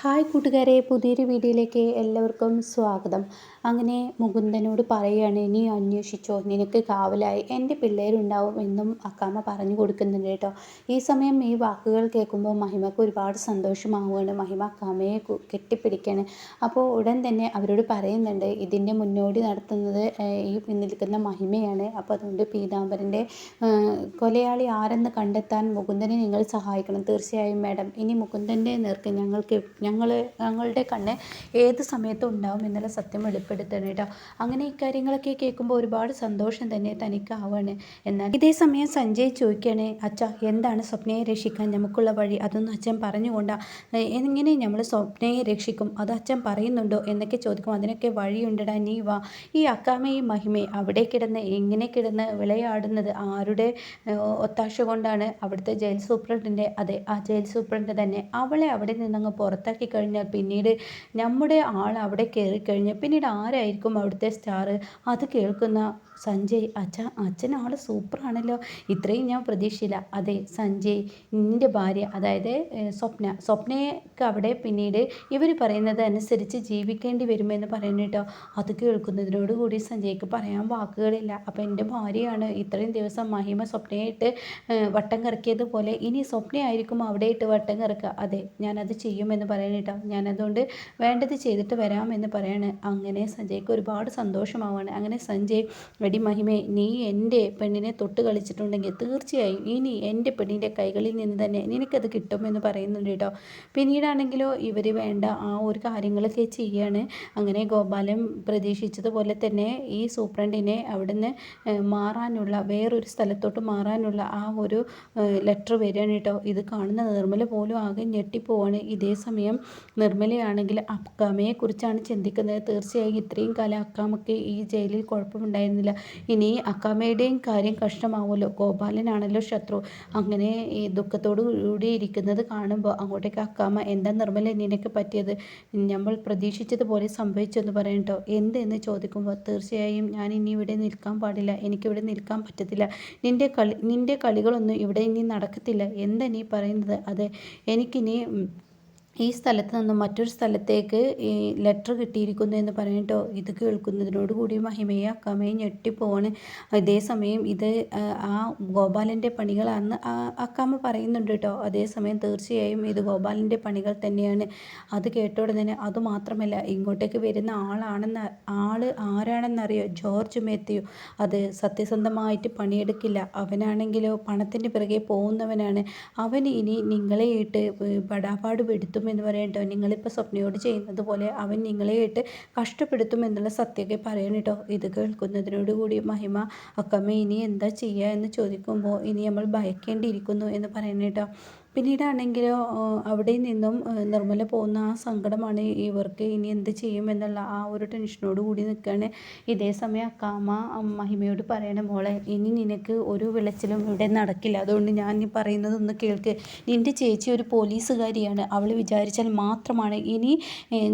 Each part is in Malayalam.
ഹായ് കൂട്ടുകാരെ പുതിയൊരു വീഡിയോയിലേക്ക് എല്ലാവർക്കും സ്വാഗതം. അങ്ങനെ മുകുന്ദനോട് പറയുകയാണ് നീ അന്വേഷിച്ചോ നിനക്ക് കാവലായി. എന്റെ പിള്ളേരുണ്ടാവും എന്നും അക്കാമ്മ പറഞ്ഞു കൊടുക്കുന്നുണ്ട് കേട്ടോ. ഈ സമയം ഈ വാക്കുകൾ കേൾക്കുമ്പോൾ മഹിമക്ക് ഒരുപാട് സന്തോഷമാവുകയാണ്. മഹിമ അക്കാമ്മയെ കെട്ടിപ്പിടിക്കുകയാണ് അപ്പോൾ ഉടൻ തന്നെ അവരോട് പറയുന്നുണ്ട് ഇതിന്റെ മുന്നോടി നടത്തുന്നത് ഈ നിൽക്കുന്ന മഹിമയാണ്. അപ്പോൾ അതുകൊണ്ട് പീതാംബരന്റെ കൊലയാളി ആരെന്ന് കണ്ടെത്താൻ മുകുന്ദനെ നിങ്ങൾ സഹായിക്കണം. തീർച്ചയായും മാഡം. ഇനി മുകുന്ദന്റെ നേർക്ക് ഞങ്ങൾക്ക് ഞങ്ങൾ ഞങ്ങളുടെ കണ്ണ് ഏത് സമയത്തും ഉണ്ടാവും എന്നുള്ള സത്യം വെളിപ്പെടുത്തണം കേട്ടോ. അങ്ങനെ ഇക്കാര്യങ്ങളൊക്കെ കേൾക്കുമ്പോൾ ഒരുപാട് സന്തോഷം തന്നെ തനിക്കാവാണ്. എന്നാൽ ഇതേ സമയം സഞ്ജയ് ചോദിക്കുകയാണ് അച്ഛ എന്താണ് സ്വപ്നയെ രക്ഷിക്കാൻ നമുക്കുള്ള വഴി? അതൊന്നും അച്ഛൻ പറഞ്ഞുകൊണ്ട എങ്ങനെ നമ്മൾ സ്വപ്നയെ രക്ഷിക്കും? അത് അച്ഛൻ പറയുന്നുണ്ടോ? എന്നൊക്കെ ചോദിക്കും അതിനൊക്കെ വഴിയുണ്ടടാ നീ വാ. ഈ അക്കാമയും മഹിമയെ അവിടെ കിടന്ന് എങ്ങനെ കിടന്ന് വിളയാടുന്നത്? ആരുടെ ഒത്താശ കൊണ്ടാണ്? അവിടുത്തെ ജയിൽ സൂപ്രണ്ടിന്റെ അതെ ആ ജയിൽ സൂപ്രണ്ട് തന്നെ. അവളെ അവിടെ നിന്നങ്ങ് പുറത്താക്കി മനസ്സിലാക്കി കഴിഞ്ഞാൽ പിന്നീട് നമ്മുടെ ആൾ അവിടെ കയറി കഴിഞ്ഞാൽ പിന്നീട് ആരായിരിക്കും അവിടുത്തെ സ്റ്റാർ അത് കേൾക്കുന്ന സഞ്ജയ് അച്ഛ അച്ഛൻ ആൾ സൂപ്പറാണല്ലോ ഇത്രയും ഞാൻ പ്രതീക്ഷയില്ല അതെ സഞ്ജയ് നിന്റെ ഭാര്യ അതായത് സ്വപ്ന. സ്വപ്നയ്ക്ക് അവിടെ പിന്നീട് ഇവർ പറയുന്നത് അനുസരിച്ച് ജീവിക്കേണ്ടി വരുമെന്ന് പറയുന്നു കേട്ടോ. അത് കേൾക്കുന്നതിനോട് കൂടി സഞ്ജയ്ക്ക് പറയാൻ വാക്കുകളില്ല. അപ്പോൾ എന്റെ ഭാര്യയാണ് ഇത്രയും ദിവസം മഹിമ സ്വപ്നയായിട്ട് വട്ടം കറക്കിയതുപോലെ ഇനി സ്വപ്നയായിരിക്കും അവിടെ ഇട്ട് വട്ടം കറക്കുക. അതെ ഞാനത് ചെയ്യുമെന്ന് പറയുന്നു കേട്ടോ. ഞാനതുകൊണ്ട് വേണ്ടത് ചെയ്തിട്ട് വരാമെന്ന് പറയാണ്. അങ്ങനെ സഞ്ജയ്ക്ക് ഒരുപാട് സന്തോഷമാവാണ്. അങ്ങനെ സഞ്ജയ് എടി മഹിമേ നീ എന്റെ പെണ്ണിനെ തൊട്ട് കളിച്ചിട്ടുണ്ടെങ്കിൽ തീർച്ചയായും ഇനി എന്റെ പെണ്ണിന്റെ കൈകളിൽ നിന്ന് തന്നെ നിനക്കത് കിട്ടുമെന്ന് പറയുന്നുണ്ട് കേട്ടോ. പിന്നീടാണെങ്കിലോ ഇവർ വേണ്ട ആ ഒരു കാര്യങ്ങളൊക്കെ ചെയ്യാണ്. അങ്ങനെ ഗോപാലൻ പ്രതീക്ഷിച്ചതുപോലെ തന്നെ ഈ സൂപ്രണ്ടിനെ അവിടുന്ന് മാറാനുള്ള വേറൊരു സ്ഥലത്തോട്ട് മാറാനുള്ള ആ ഒരു ലെറ്റർ വരികയാണ് കേട്ടോ. ഇത് കാണുന്ന നിർമ്മല പോലും ആകെ ഞെട്ടിപ്പോവാണ്. ഇതേ സമയം നിർമ്മലയാണെങ്കിൽ അക്കാമയെക്കുറിച്ചാണ് ചിന്തിക്കുന്നത്. തീർച്ചയായും ഇത്രയും കാലം അക്കാമൊക്കെ ഈ ജയിലിൽ കുഴപ്പമുണ്ടായിരുന്നില്ല. ഇനി അക്കാമയുടെയും കാര്യം കഷ്ടമാവുമല്ലോ ഗോപാലനാണല്ലോ ശത്രു. അങ്ങനെ ഈ ദുഃഖത്തോടു കൂടി ഇരിക്കുന്നത് കാണുമ്പോൾ അങ്ങോട്ടേക്ക് അക്കാമ എന്താ നിർമ്മല നിനക്ക് പറ്റിയത്? നമ്മൾ പ്രതീക്ഷിച്ചതുപോലെ സംഭവിച്ചെന്ന് പറയണ്ടോ എന്തെന്ന് ചോദിക്കുമ്പോൾ തീർച്ചയായും ഞാൻ ഇനി ഇവിടെ നിൽക്കാൻ പാടില്ല എനിക്കിവിടെ നിൽക്കാൻ പറ്റത്തില്ല. നിന്റെ കളി നിന്റെ കളികളൊന്നും ഇവിടെ ഇനി നടക്കത്തില്ല. എന്താ നീ പറയുന്നത്? അതെ എനിക്കിനി ഈ സ്ഥലത്ത് നിന്നും മറ്റൊരു സ്ഥലത്തേക്ക് ഈ ലെറ്റർ കിട്ടിയിരിക്കുന്നു എന്ന് പറഞ്ഞിട്ടോ? ഇത് കേൾക്കുന്നതിനോട് കൂടി മഹിമയെ അക്കാമയെ ഞെട്ടിപ്പോവാണ് അതേസമയം ഇത് ആ ഗോപാലന്റെ പണികളാണെന്ന് അക്കാമ പറയുന്നുണ്ട് കേട്ടോ. അതേസമയം തീർച്ചയായും ഇത് ഗോപാലന്റെ പണികൾ തന്നെയാണ്. അത് കേട്ട ഉടനെ അതുമാത്രമല്ല ഇങ്ങോട്ടേക്ക് വരുന്ന ആളാണെന്ന് ആൾ ആരാണെന്നറിയോ? George Mathew. അത് സത്യസന്ധമായിട്ട് പണിയെടുക്കില്ല. അവനാണെങ്കിലോ പണത്തിന്റെ പിറകെ പോകുന്നവനാണ്. അവൻ ഇനി നിങ്ങളെയിട്ട് പടാപാട് പെടുത്തും എന്ന് പറയട്ടോ. നിങ്ങളിപ്പോൾ സ്വപ്നയോട് ചെയ്യുന്നത് പോലെ അവൻ നിങ്ങളെ ഇട്ട് കഷ്ടപ്പെടുത്തും എന്നുള്ള സത്യമൊക്കെ പറയണം കേട്ടോ. ഇത് കേൾക്കുന്നതിനോട് കൂടി മഹിമ അക്കമ്മ ഇനി എന്താ ചെയ്യുക എന്ന് ചോദിക്കുമ്പോൾ ഇനി നമ്മൾ ഭയക്കേണ്ടിയിരിക്കുന്നു എന്ന് പറയണം കേട്ടോ. പിന്നീടാണെങ്കിലോ അവിടെ നിന്നും നിർമ്മല പോകുന്ന ആ സങ്കടമാണ് ഇവർക്ക് ഇനി എന്ത് ചെയ്യും എന്നുള്ള ആ ഒരു ടെൻഷനോട് കൂടി നിൽക്കുകയാണ്. ഇതേ സമയം അക്കാമ മഹിമയോട് പറയണ മോളെ ഇനി നിനക്ക് ഒരു വിളച്ചിലും ഇവിടെ നടക്കില്ല. അതുകൊണ്ട് ഞാൻ ഈ പറയുന്നതൊന്ന് കേൾക്ക്. നിന്റെ ചേച്ചി ഒരു പോലീസുകാരിയാണ്. അവൾ വിചാരിച്ചാൽ മാത്രമാണ് ഇനി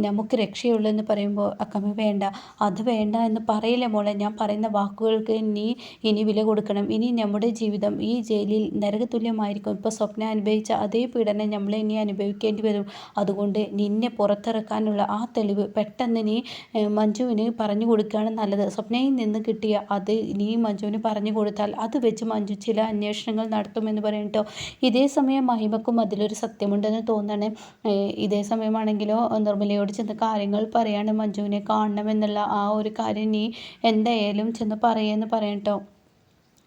നമുക്ക് രക്ഷയുള്ളൂ എന്ന് പറയുമ്പോൾ അക്കമ്മ വേണ്ട അത് വേണ്ട എന്ന് പറയില്ല മോളെ. ഞാൻ പറയുന്ന വാക്കുകൾക്ക് നീ ഇനി വില കൊടുക്കണം. ഇനി നമ്മുടെ ജീവിതം ഈ ജയിലിൽ നരകതുല്യമായിരിക്കും. ഇപ്പോൾ സ്വപ്ന അതേ പീഡനം നമ്മൾ ഇനി അനുഭവിക്കേണ്ടി വരും. അതുകൊണ്ട് നിന്നെ പുറത്തിറക്കാനുള്ള ആ തെളിവ് പെട്ടെന്ന് നീ മഞ്ജുവിന് പറഞ്ഞു കൊടുക്കുകയാണ് നല്ലത്. സ്വപ്നയിൽ നിന്ന് കിട്ടിയ അത് നീ മഞ്ജുവിന് പറഞ്ഞു കൊടുത്താൽ അത് വെച്ച് മഞ്ജു ചില അന്വേഷണങ്ങൾ നടത്തുമെന്ന് പറയുന്നുണ്ടോ ഇതേ സമയം മഹിമക്കും അതിലൊരു സത്യമുണ്ടെന്ന് തോന്നണേ. ഇതേ സമയമാണെങ്കിലോ നിർമ്മലയോട് ചെന്ന് കാര്യങ്ങൾ പറയാണ് മഞ്ജുവിനെ കാണണമെന്നുള്ള ആ ഒരു കാര്യം നീ എന്തായാലും ചെന്ന് പറയുമെന്ന് പറയട്ടോ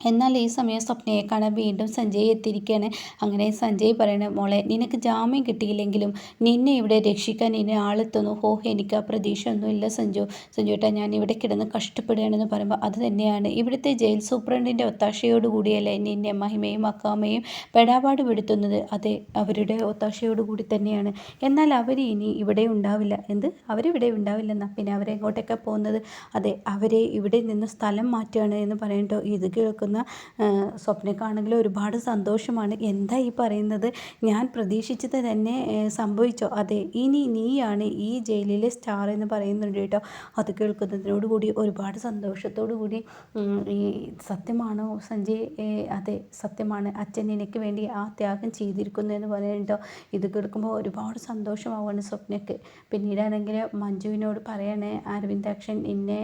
എന്നാൽ ഈ സമയം സ്വപ്നയെ കാണാൻ വീണ്ടും സഞ്ജയ് എത്തിയിരിക്കുകയാണ്. അങ്ങനെ സഞ്ജയ് പറയണ മോളെ നിനക്ക് ജാമ്യം കിട്ടിയില്ലെങ്കിലും നിന്നെ ഇവിടെ രക്ഷിക്കാൻ ഇനി ആളെത്തുന്നു. ഹോ എനിക്ക് ആ പ്രതീക്ഷ ഒന്നുമില്ല സഞ്ജു. സഞ്ജുട്ട ഞാൻ ഇവിടെ കിടന്ന് കഷ്ടപ്പെടുകയാണെന്ന് പറയുമ്പോൾ അത് തന്നെയാണ്. ഇവിടുത്തെ ജയിൽ സൂപ്രണ്ടിന്റെ ഒത്താശയോടുകൂടിയല്ലേ നിന്നെ മഹിമയും അക്കാമയും പെടാപാട് പെടുത്തുന്നത്? അതെ അവരുടെ ഒത്താശയോടുകൂടി തന്നെയാണ്. എന്നാൽ അവർ ഇനി ഇവിടെ ഉണ്ടാവില്ല. എന്ത്? അവരിവിടെ ഉണ്ടാവില്ലെന്നാ? പിന്നെ അവരെങ്ങോട്ടൊക്കെ പോകുന്നത്? അതെ അവരെ ഇവിടെ നിന്ന് സ്ഥലം മാറ്റുകയാണ് എന്ന് പറയണ്ടോ ഇത് കേൾക്കുന്നു നിൽക്കുന്ന സ്വപ്നക്കാണെങ്കിൽ ഒരുപാട് സന്തോഷമാണ്. എന്താ ഈ പറയുന്നത്? ഞാൻ പ്രതീക്ഷിച്ചത് തന്നെ സംഭവിച്ചോ? അതെ ഇനി നീയാണ് ഈ ജയിലിലെ സ്റ്റാർ എന്ന് പറയുന്നുണ്ട് കേട്ടോ. അത് കേൾക്കുന്നതിനോടുകൂടി ഒരുപാട് സന്തോഷത്തോടു കൂടി ഈ സത്യമാണോ സഞ്ജയ്? അതെ സത്യമാണ്. അച്ഛൻ എനിക്ക് വേണ്ടി ആ ത്യാഗം ചെയ്തിരിക്കുന്നു എന്ന് പറയുന്നുണ്ടോ ഇത് കേൾക്കുമ്പോൾ ഒരുപാട് സന്തോഷമാവുകയാണ് സ്വപ്നയ്ക്ക് പിന്നീടാണെങ്കിൽ മഞ്ജുവിനോട് പറയണേ അരവിന്ദാക്ഷൻ എന്നെ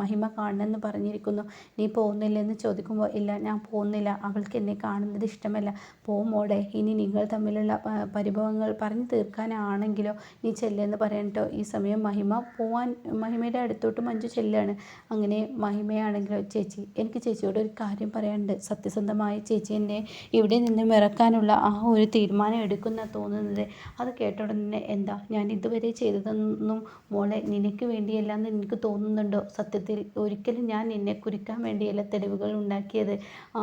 മഹിമ കാണണമെന്ന് പറഞ്ഞിരിക്കുന്നു. നീ പോകുന്നില്ലെന്ന് ചോദിക്കുമ്പോൾ ഇല്ല ഞാൻ പോകുന്നില്ല. അവൾക്ക് എന്നെ കാണുന്നത് ഇഷ്ടമല്ല. പോമോടെ ഇനി നിങ്ങൾ തമ്മിലുള്ള പരിഭവങ്ങൾ പറഞ്ഞു തീർക്കാനാണെങ്കിലോ നീ ചെല്ലെന്ന് പറയണ്ടോ ഈ സമയം മഹിമ പോവാൻ മഹിമയുടെ അടുത്തോട്ട് മഞ്ജു ചെല്ലാണ്. അങ്ങനെ മഹിമയാണെങ്കിലോ ചേച്ചി എനിക്ക് ചേച്ചിയോട് ഒരു കാര്യം പറയാനുണ്ട്. സത്യസന്ധമായി ചേച്ചി എന്നെ ഇവിടെ നിന്ന് ഇറക്കാനുള്ള ആ ഒരു തീരുമാനം എടുക്കുന്ന തോന്നുന്നത്. അത് കേട്ട ഉടനെ എന്താ? ഞാൻ ഇതുവരെ ചെയ്തതൊന്നും മോളെ നിനക്ക് വേണ്ടിയല്ല എന്ന് എനിക്ക് തോന്നുന്നുണ്ടോ? സത്യത്തിൽ ഒരിക്കലും ഞാൻ നിന്നെ കുറിക്കാൻ വേണ്ടിയല്ല തെളിവുകൾ ഉണ്ടാക്കിയത്. ആ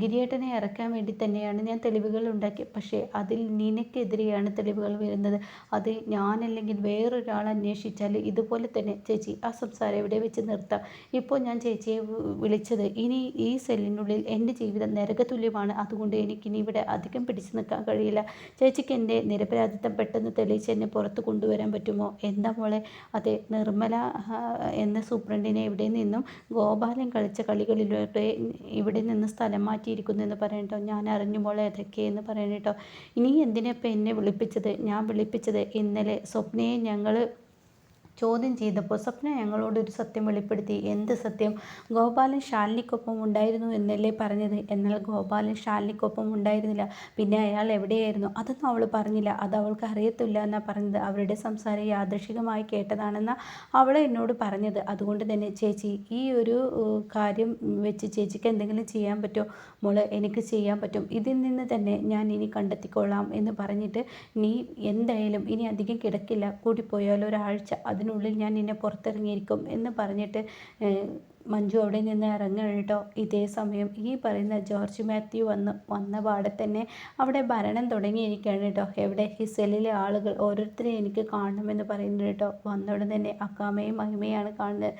ഗിരിയേട്ടനെ ഇറക്കാൻ വേണ്ടി തന്നെയാണ് ഞാൻ തെളിവുകൾ ഉണ്ടാക്കിയത്. പക്ഷേ അതിൽ നിനക്കെതിരെയാണ് തെളിവുകൾ വരുന്നത്. അത് ഞാനല്ലെങ്കിൽ വേറൊരാൾ അന്വേഷിച്ചാൽ ഇതുപോലെ തന്നെ ചേച്ചി ആ സംസാരം എവിടെ വെച്ച് നിർത്താം? ഇപ്പോൾ ഞാൻ ചേച്ചിയെ വിളിച്ചത് ഇനി ഈ സെല്ലിനുള്ളിൽ എന്റെ ജീവിതം നരകതുല്യമാണ്. അതുകൊണ്ട് എനിക്കിനി ഇവിടെ അധികം പിടിച്ചു നിൽക്കാൻ കഴിയില്ല. ചേച്ചിക്ക് എന്റെ നിരപരാധിത്വം പെട്ടെന്ന് തെളിയിച്ച് എന്നെ പുറത്ത് കൊണ്ടുവരാൻ പറ്റുമോ? എന്താ മോളെ? അതെ നിർമ്മല എന്ന സൂപ്രണ്ടിനെ ഇവിടെ നിന്നും ഗോപാലൻ കളിച്ച കളികളിലൂടെ ഇവിടെ നിന്ന് സ്ഥലം മാറ്റിയിരിക്കുന്നു എന്ന് പറയട്ടോ ഞാൻ അറിഞ്ഞു മോളെ അതൊക്കെ എന്ന് പറയണേട്ടോ. ഇനി എന്തിനാ ഇപ്പം എന്നെ വിളിപ്പിച്ചത്? ഞാൻ വിളിപ്പിച്ചത് ഇന്നലെ സ്വപ്നയെ ഞങ്ങൾ ചോദ്യം ചെയ്തപ്പോൾ സ്വപ്ന ഞങ്ങളോട് ഒരു സത്യം വെളിപ്പെടുത്തി. എന്ത് സത്യം? ഗോപാലൻ ശാലിനിക്കൊപ്പം ഉണ്ടായിരുന്നു എന്നല്ലേ പറഞ്ഞത്? എന്നാൽ ഗോപാലൻ ശാലിനിക്കൊപ്പം ഉണ്ടായിരുന്നില്ല. പിന്നെ അയാൾ എവിടെയായിരുന്നു? അതൊന്നും അവൾ പറഞ്ഞില്ല. അത് അവൾക്ക് അറിയത്തില്ല എന്നാണ് പറഞ്ഞത്. അവരുടെ സംസാരം യാദൃശികമായി കേട്ടതാണെന്ന അവൾ എന്നോട് പറഞ്ഞത്. അതുകൊണ്ട് തന്നെ ചേച്ചി ഈ ഒരു കാര്യം വെച്ച് ചേച്ചിക്ക് എന്തെങ്കിലും ചെയ്യാൻ പറ്റുമോ മോൾ എനിക്ക് ചെയ്യാൻ പറ്റും. ഇതിൽ നിന്ന് തന്നെ ഞാൻ ഇനി കണ്ടെത്തിക്കൊള്ളാം എന്ന് പറഞ്ഞിട്ട് നീ എന്തായാലും ഇനി അധികം കിടക്കില്ല. കൂടിപ്പോയാൽ ഒരാഴ്ച. അതിന് അതിനുള്ളിൽ ഞാൻ നിന്നെ പുറത്തിറങ്ങിയിരിക്കും എന്ന് പറഞ്ഞിട്ട് മഞ്ജു അവിടെ നിന്ന് ഇറങ്ങണം കേട്ടോ ഇതേ സമയം ഈ പറയുന്ന ജോർജ് മാത്യു വന്ന് വന്ന പാടെ തന്നെ അവിടെ ഭരണം തുടങ്ങിയിരിക്കുകയാണ് കേട്ടോ. എവിടെ? ഈ സെല്ലിലെ ആളുകൾ ഓരോരുത്തരെയും എനിക്ക് കാണണമെന്ന് പറയുന്നു കേട്ടോ. വന്നോടെ തന്നെ അക്കാമയും മഹിമയാണ് കാണുന്നത്.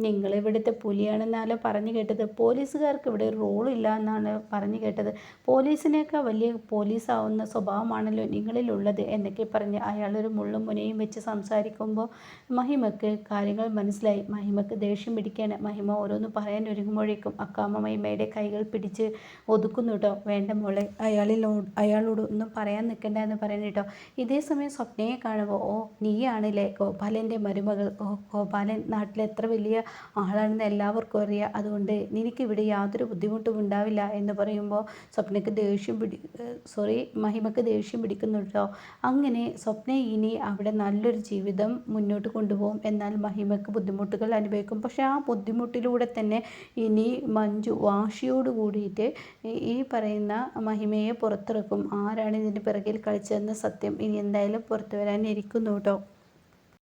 നിങ്ങൾ ഇവിടുത്തെ പുലിയാണെന്നാലോ പറഞ്ഞു കേട്ടത്. പോലീസുകാർക്ക് ഇവിടെ റോളില്ല എന്നാണ് പറഞ്ഞു കേട്ടത്. പോലീസിനേക്കാൾ വലിയ പോലീസാവുന്ന സ്വഭാവമാണല്ലോ നിങ്ങളിലുള്ളത് എന്നൊക്കെ പറഞ്ഞ് അയാളൊരു മുള്ളും മുനയും വെച്ച് സംസാരിക്കുമ്പോൾ മഹിമക്ക് കാര്യങ്ങൾ മനസ്സിലായി. മഹിമക്ക് ദേഷ്യം പിടിക്കാൻ മഹിമ ഓരോന്ന് പറയാൻ ഒരുങ്ങുമ്പോഴേക്കും അക്കാമ്മ മഹിമയുടെ കൈകൾ പിടിച്ച് ഒതുക്കുന്നു കേട്ടോ വേണ്ട മോളെ അയാളിലോ അയാളോട് ഒന്നും പറയാൻ നിൽക്കണ്ട എന്ന് പറയുന്നു കേട്ടോ. ഇതേ സമയം സ്വപ്നയെ കാണുമ്പോൾ ഓ നീയാണല്ലേ ഗോപാലന്റെ മരുമകൾ? ഓ ഗോപാലൻ നാട്ടിൽ എത്ര വലിയ ആളാണെന്ന് എല്ലാവർക്കും അറിയാം. അതുകൊണ്ട് നിനക്കിവിടെ യാതൊരു ബുദ്ധിമുട്ടും ഉണ്ടാവില്ല എന്ന് പറയുമ്പോൾ സ്വപ്നയ്ക്ക് ദേഷ്യം പിടി സോറി മഹിമക്ക് ദേഷ്യം പിടിക്കുന്നു കേട്ടോ അങ്ങനെ സ്വപ്ന ഇനി അവിടെ നല്ലൊരു ജീവിതം മുന്നോട്ട് കൊണ്ടുപോകും. എന്നാൽ മഹിമക്ക് ബുദ്ധിമുട്ടുകൾ അനുഭവിക്കും. പക്ഷേ ആ ബുദ്ധിമുട്ട് ബുദ്ധിമുട്ടിലൂടെ തന്നെ ഇനി മഞ്ജു വാശിയോട് കൂടിയിട്ട് ഈ പറയുന്ന മഹിമയെ പുറത്തിറക്കും. ആരാണ് ഇതിന്റെ പിറകിൽ കളിച്ചതെന്ന സത്യം ഇനി എന്തായാലും പുറത്തു വരാനിരിക്കുന്നു കേട്ടോ.